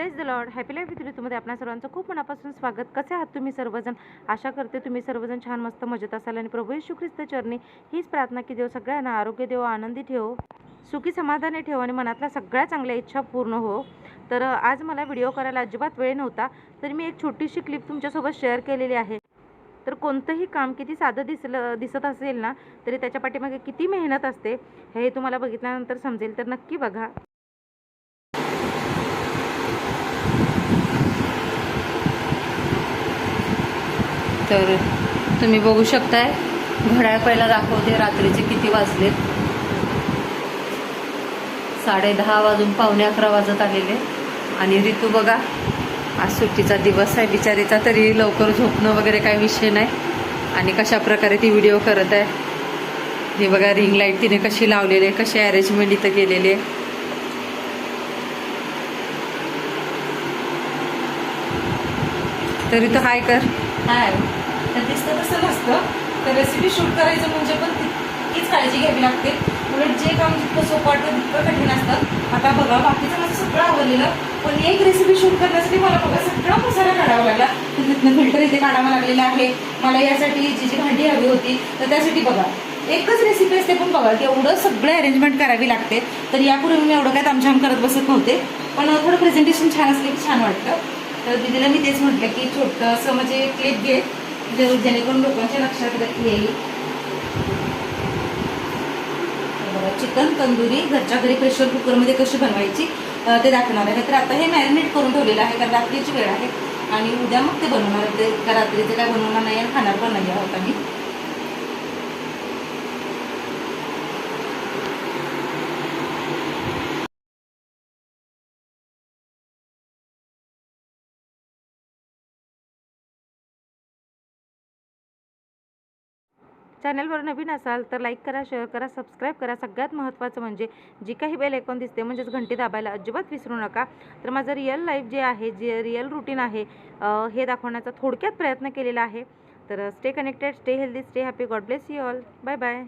Praise the Lord happy life with ऋतूमध्ये आपल्या सर्वांचं खूप मनापासून स्वागत. कसे आहात तुम्ही सर्वजण? आशा करते तुम्ही सर्वजण छान मस्त मजेत असाल आणि प्रभू येशू ख्रिस्त चरणी हीच प्रार्थना की देव सगळ्यांना आरोग्य देव आनंदी ठेव सुखी समाधानी ठेव आणि मनातल्या सगळ्या चांगल्या इच्छा पूर्ण हो. तर आज मला व्हिडिओ करायला अजिबात वेळ नव्हता तर मी एक छोटीशी क्लिप तुमच्यासोबत शेअर केलेली आहे. तर कोणतंही काम किती साधं दिसलं दिसत असेल ना तरी त्याच्या पाठीमागे किती मेहनत असते हे तुम्हाला बघितल्यानंतर समजेल. तर नक्की बघा. तर तुम्ही बघू शकताय. घड्याळ पहिला दाखवते रात्रीचे किती वाजलेत? साडे दहा वाजून पावणे अकरा वाजत आलेले. आणि ऋतू बघा आज सुट्टीचा दिवस आहे बिचारीचा तरी लवकर झोपणं वगैरे काही विषय नाही. आणि कशा प्रकारे ती व्हिडिओ करत आहे. हे बघा रिंग लाइट तिने कशी लावलेली आहे कशी अरेंजमेंट इथं केलेली आहे. तरी तो हाय कर. हाय तर दिसतं तसं नसतं. तर रेसिपी शूट करायचं म्हणजे पण तितकीच काळजी घ्यावी लागते. उलट जे काम जितकं सोपं वाटतं तितकं कठीण असतं. आता बघा बाकीचं माझं सगळं आवडलेलं पण एक रेसिपी शूट करण्यासाठी मला बघा सगळा मसाला काढावा लागला. तिथनं फिल्टर इथे काढावा लागलेला आहे. मला यासाठी जी जी भांडी हवी होती तर त्यासाठी बघा. एकच रेसिपी असते पण बघा एवढं सगळं अरेंजमेंट करावी लागते. तर यापूर्वी मी एवढं काय तामझाम करत बसत नव्हते. पण थोडं प्रेझेंटेशन छान असले की छान वाटतं. तर दिदीला मी तेच म्हटलं की छोटंसं म्हणजे क्लिप घे. जे- जेणेकरून लोकांच्या लक्षात येईल. बघा चिकन तंदुरी घरच्या घरी प्रेशर कुकरमध्ये कशी बनवायची ते दाखवणार आहे. तर आता हे मॅरिनेट करून ठेवलेलं आहे कारण रात्रीची वेळ आहे. आणि उद्या मग ते बनवणार ते रात्रीचे काय बनवणार नाही आणि खाणार पण नाही आहोत आम्ही. चॅनलवर नवीन असाल तर लाईक करा शेअर करा सबस्क्राईब करा. सगळ्यात महत्त्वाचं म्हणजे जी काही बेल ऐकून दिसते म्हणजेच घंटी दाबायला अजिबात विसरू नका. तर माझं रिअल लाईफ जे आहे जे रिअल रुटीन आहे हे दाखवण्याचा थोडक्यात प्रयत्न केलेला आहे. तर stay connected stay healthy stay happy God bless you all bye bye